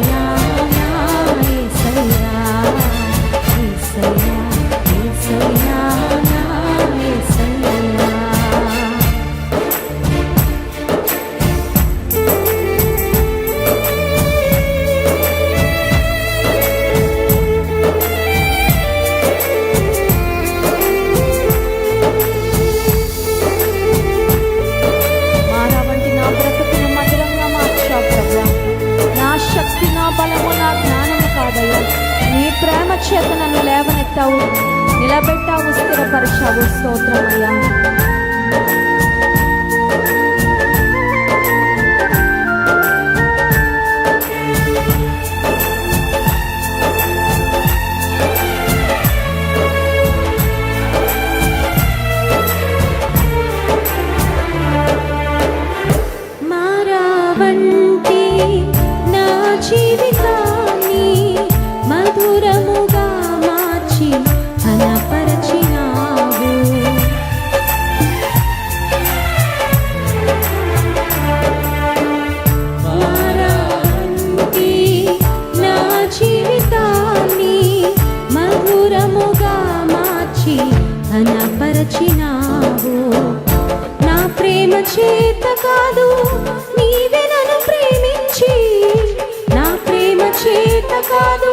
now. ఏసయ్యా నీ ప్రేమ చేత నన్ను లేవనెత్తావు. నిలబెట్టావు స్థిరపరిచావు. స్తోత్రమయ్యా. చేతుల చేత కాదు నీవే నన్ను ప్రేమించి. నా ప్రేమ చేత కాదు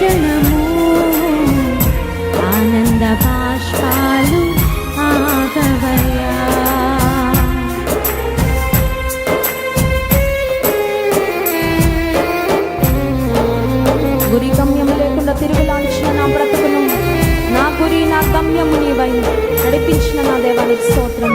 క్షణము ఆనంద బాష్పాలు ఆగవయా గురి గమ్యం లేకుండా తిరుగులాంచిన నా బ్రతుకును నా గురి నా గమ్యము నీవై నడిపించిన నా దేవానికి స్తోత్రం.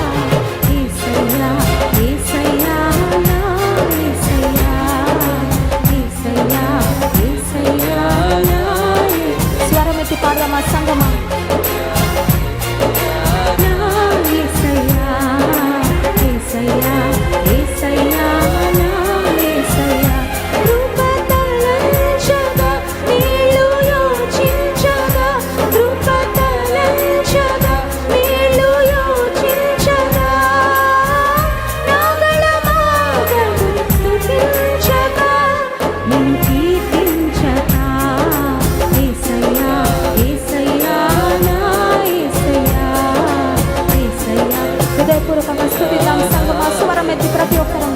పూర్వకంగా స్థుతిద్దాం సంగమా స్వరం ఎత్తి ప్రతి ఒక్కరం